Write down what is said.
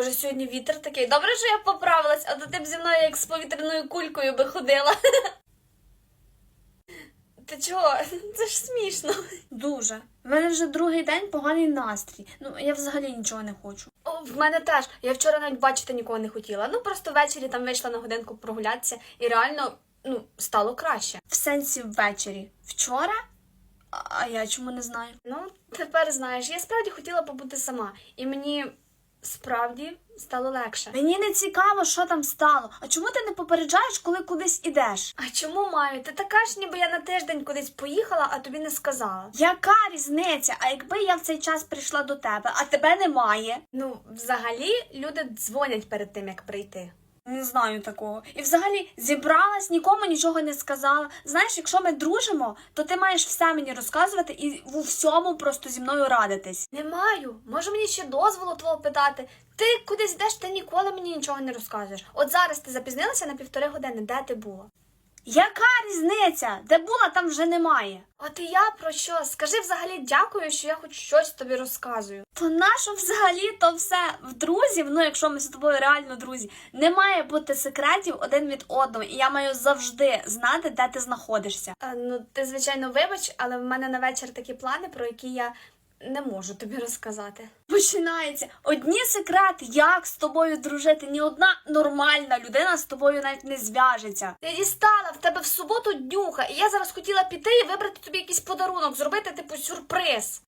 Вже сьогодні вітер такий. Добре, що я поправилась, а то ти б зі мною як з повітряною кулькою би ходила. Ти чого? Це ж смішно. Дуже. У мене вже другий день поганий настрій. Ну, я взагалі нічого не хочу. О, в мене теж. Я вчора навіть бачити нікого не хотіла. Ну просто ввечері там вийшла на годинку прогулятися і реально ну, стало краще. В сенсі ввечері. Вчора? А я чому не знаю? Ну, тепер знаєш, я справді хотіла побути сама, і мені справді стало легше. Мені не цікаво, що там стало. А чому ти не попереджаєш, коли кудись ідеш? А чому маю? Ти така ж, ніби я на тиждень кудись поїхала, а тобі не сказала. Яка різниця? А якби я в цей час прийшла до тебе, а тебе немає? Ну, взагалі, люди дзвонять перед тим, як прийти. Не знаю такого. І взагалі зібралась, нікому нічого не сказала. Знаєш, якщо ми дружимо, то ти маєш все мені розказувати і у всьому просто зі мною радитись. Не маю. Може мені ще дозволу твого питати. Ти кудись йдеш, ти ніколи мені нічого не розказуєш. От зараз ти запізнилася на півтори години. Де ти була? Яка різниця? Де була, там вже немає. От і я про що? Скажи взагалі дякую, що я хоч щось тобі розказую. То нащо взагалі то все в друзів? Ну, якщо ми з тобою реально друзі, не має бути секретів один від одного, і я маю завжди знати, де ти знаходишся. ну, ти звичайно вибач, але в мене на вечір такі плани, про які я не можу тобі розказати. Починається одні секрети, як з тобою дружити. Ні одна нормальна людина з тобою навіть не зв'яжеться. Я дістала в тебе в суботу днюха, і я зараз хотіла піти і вибрати тобі якийсь подарунок, зробити типу сюрприз.